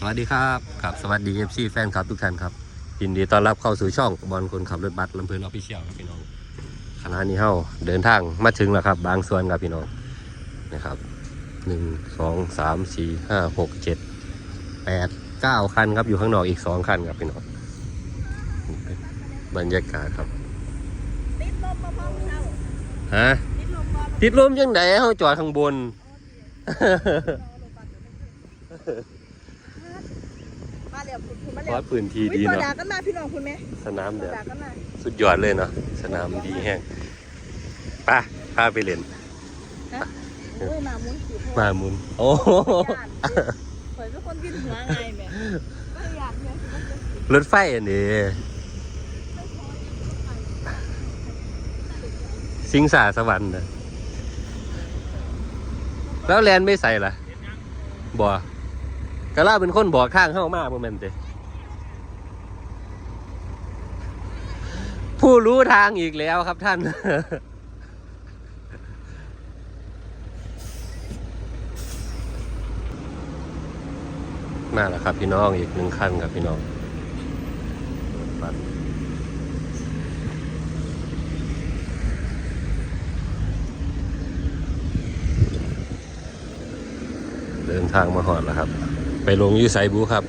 สวัสดีครับกับสวัสดีเอฟซีแฟนคลับทุกท่านครับยินดีต้อนรับเข้าสู่ช่องบอลคนขับรถบัสลำเพลินออฟฟิเชียลครับพี่น้องขณะนี้เฮาเดินทางมาถึงแล้วครับ บางส่วนครับพี่น้องนะครับหนึ่งสองสามสี่ห้าหกเจ็ดแปดเก้าคันครับอยู่ข้างนอกอีกสองคันครับพี่น้องบรรยากาศครับติดลมมาพร้อมเช้าฮะติดลมมาติดลมยังไงเฮาจอดข้างบนมาเรียบคุณคุณมาเพเรียราะบพื้นที่วิดีตัวเนาะดากันมาพี่น้องคุณไหมสนามตัเดีวยวดากันมาสุดยอดเลยเนาะสนามดีแห้งไป้าพาไปเล่นโอ้ยมามุ้นขี่โพมามุนโอ้โหเผยเป็นคนวินหัวไงแม่ก็อยากเนี่ยรถไฟอันนี้สิงสาสวรรค์นะแล้วแลนไม่ใส่ล่ะบ่ กะล่าเป็นคนบอกข้างเข้ามาโมเมนต์เตผู้รู้ทางอีกแล้วครับท่าน มาแล้วครับพี่น้องอีกหนึ่งขั้นครับพี่น้องบัตรเดินทางมาหอดแล้วครับ ไปลงอยูไซบูครับ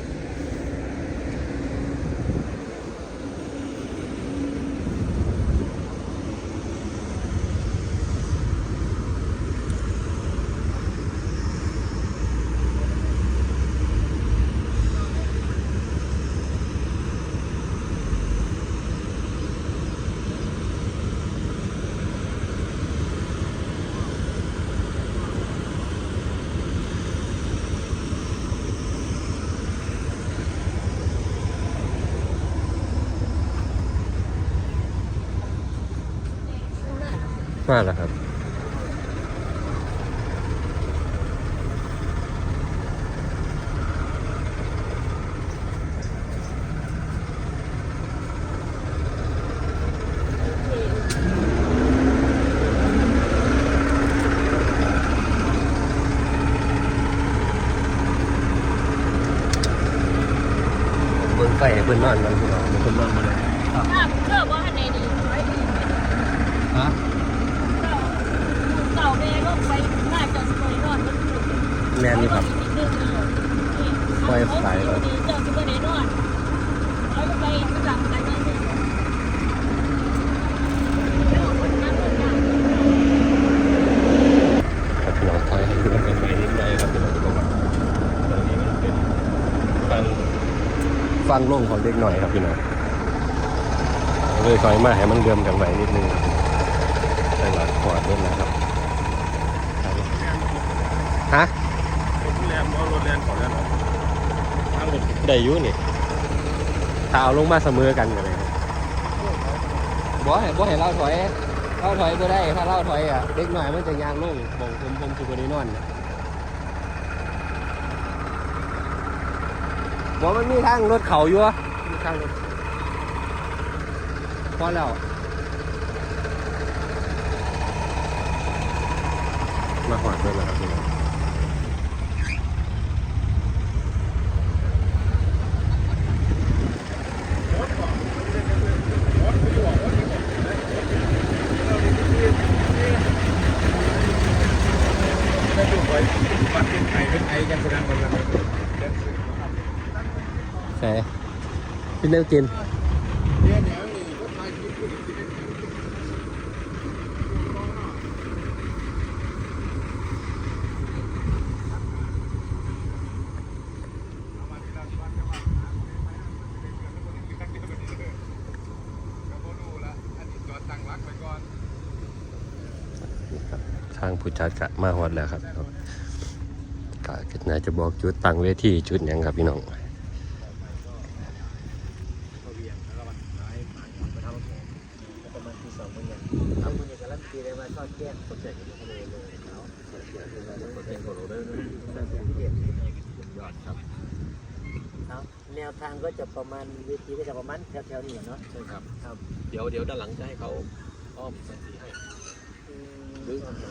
มาแล้วครับเบิ่งไฟให้เพิ่นนอนกันพี่น้องเพิ่นนอนมาเลยถ้าเลิกว่าในนี้ไว้ดี ฮะ เต่าแม่ก็ไปน่าจะสวยนอนก็คือแมนนี่ครับเจ้าสุวรรณนนอนเขาไปจับกันนั่นเองครับพี่น้องถอยให้ดูกันไปนิดหน่อยครับพี่น้องทุกคนตรงนี้มันเป็นฟังฟังลงของเด็กหน่อยครับพี่น้องเลยถอยมาให้มันเดิมกันไว้นิดนึงใส่หลักขวดด้วยนะครับ ฮะแลนด์รถแลนด์ขอแลนด์ทางรถได้อยุนี่ถ้าเอาลงมาเสมอกันกันเลยบ่ให้บ่ให้เราถอยเราถอยบ่ได้ถ้าเราถอยอะเด็กหน่อยมันจะยางลงบ่งผมผมสุกนี้นอนน่ะบ่มันมีทางรถเขาอยู่อะมีทางรถพอแล้วมาหอดด้วยแล้วครับพี่น้อง ได้ดูไว้ปัดเป็นไอเป็นไอกันแสดงกันแล้ว แช่ กินเนื้อกินเนี่ยเดี๋ยวนี่รถไฟที่พูดทางผู้จัดกะมาหอดแล้วครับกะน่าจะบอกจุดตั้งเวทีจุดยังครับพี่น้อง เอาคุณอย่างการันตีได้ว่าชอบแก้คนเสร็จอยู่ทะเลเลยเนาะเป็นโคโรเดอร์ยอดครับเอาแนวทางก็จะประมาณวิธีก็จะประมาณแถวๆนี้เนาะใช่ครับครับ เดี๋ยวเดี๋ยวด้านหลังจะให้เขาอ้อมสันสีให้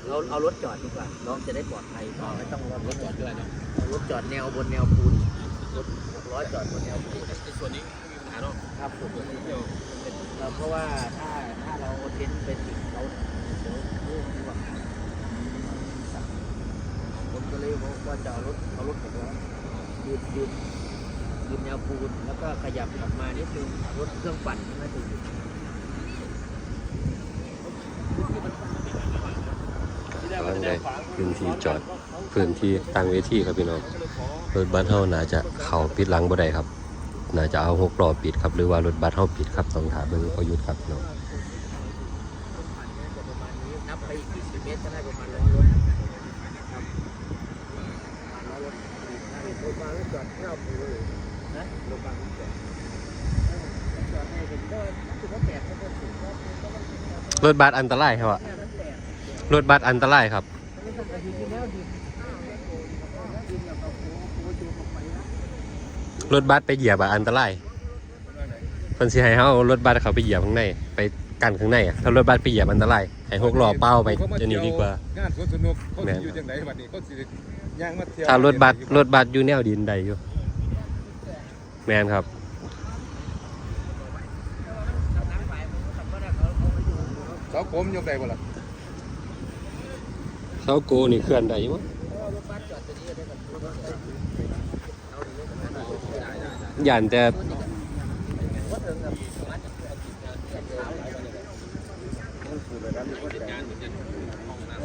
เราเอารถจอดดีกว่าน้องจะได้ปลอดภัยต่อไม่ต้องรอรถจอดด้วยนะเอารถจอดแนวบนแนวปูนรรถหกล้อจอดบนแนวปูนในส่วนนี้ไม่มีปัญหาหรอกครับผมเที่ยวเอ่อเพราะว่าถ้าถ้า เราเอาเต็นท์ไปติดเขาเดี๋ยวเรื่องที่ว่าผมก็เลยบอกว่าจะเอารถเอารถหกล้อยืดยืดยืดแนวปูนแล้วก็ขยับออกมานิดนึงรถเครื่องปั่นน่าจะอยู่ลังได้พื้นที่จอดพื้นที่ตั้งเวทีครับพี่น้องรถบัสเฮาน่าจะเข้าปิดหลังบ่ได้ครับน่าจะเอาหกล้อปิดครับหรือว่ารถบัสเฮาปิดครับต้องถามเบิ่งพอยุทธครับพี่น้อง ประมาณนี้นับไปอีก20เมตรก็ได้ประมาณร้อยรถครับประมาณร้อยรถโรถมาแล้วจอดเที่ยวปูเลยนะโรถมาแล้วจอดจอดให้เป็นก็ถือว่าแปลกก็ถือว่าก็ต้องรถบัสอันตรายครับอะแค่นั้นแหละรถบัสอันตรายครับ ไม่ต้องกระดิ่งที่แล้วดิดินแล้วก็โค้โค้งจูงออกไปนะรถบัสไปเหยียบอะอันตรายเพิ่นสิให้เฮาเอารถบัสเขาไปเหยียบข้างใน ไปกันข้างในอะถ้ารถบัสไปเหยียบอันตราย ให้หกล้อเป้าไปจะนี่ดีกว่า งานสวนสนุกเขาแม่สินอยู่จังไหนบัดนี้เขาสิย่างมาเที่ยวถ้ารถบัสรถบัสอยู่แนวดินใดอยู่ แมนครับเสาโคมยกได้บ่ล่ะเสาโกนี่เคลื่อนได้อยู่มั้งย่านแต่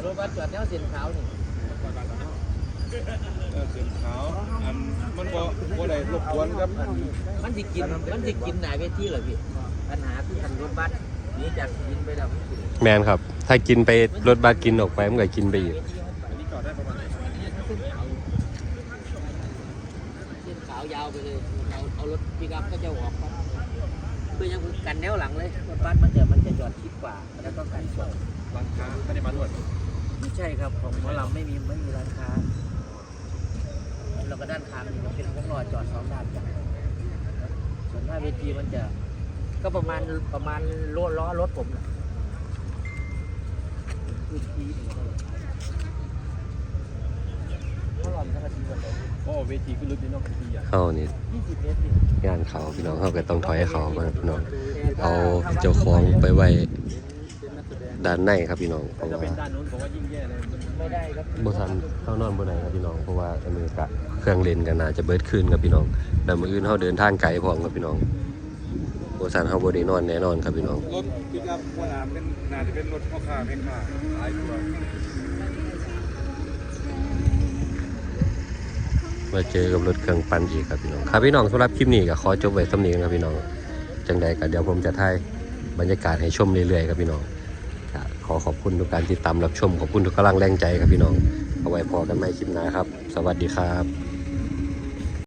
รถบัสจอดแนวเส้นขาวนี่เสียงขาวอันมันบ่บ่ได้รบกวนครับอันมันสิกิน มันสิกินหนาเวทีเหรอพี่ ปัญหาคือคันรถบัสหนี้จากกินไปแล้วมันสิแมนครับ ถ้ากินไปรถบัสกินออกไปมันก็กินไปอีก อันนี้จอดได้ประมาณไหนเส้นขาวเส้นขาวยาวไปเลย เอาเอารถปิกอัพก็จะออกครับ คือยังกันแนวหลังเลยรถบัสมันจะมันจะจอดชิดกว่าแล้วก็กันสองร้านค้าไม่ได้มาด้วยไม่ใช่ครับของหมอลำไม่มีไม่มีร้านค้าแล้วก็ด้านข้างนี่มันเป็นพวกรอจอดสองด้านกันส่วนหน้าเวทีมันจะ ก็ประมาณประมาณล้อล้อรถผมนะพื้นที่นี่ก็เลยห มทั้งอาทิตย์เลยโอ้เวทีคือลึกนี่เนาะที่ใหญ่เข้านี่ยี่สิบเมตรนี่งานเขาพี่น้องเขาก็ต้องถอยเขามาพี่น้อง เอาเจ้าของไปไว้ด้านในครับพี่น้องเพราะว่าเป็นด้านนู้นผมว่ายิ่งแย่เลยมันไม่ได้ครับบทันเข้านอนบ่ได้ครับพี่น้องเพราะว่าอันนี้ก็เครื่องเล่นกันน่าจะเบิดคืนครับพี่น้องแล้วมื้ออื่นเฮาเดินทางไกลพร้อมครับพี่น้องบ่ซันเฮาบ่ได้นอนแน่นอนครับพี่น้อง รถปิกอัพว่าน่าเป็นน่าจะเป็นรถพ่อค้าแม่ค้าขายตัว มาเจอกับรถเครื่องปั่นอีกครับพี่น้องครับพี่น้องสำหรับคลิปนี้ก็ขอจบไว้สำนี้ครับพี่น้องจังใดก็เดี๋ยวผมจะถ่ายบรรยากาศให้ชมเรื่อยๆครับพี่น้องขอขอบคุณทุกการติดตามรับชมขอบคุณทุกกำลังแรงใจครับพี่น้องเอาไว้พอกันใหม่คลิปหน้าครับ สวัสดีครับ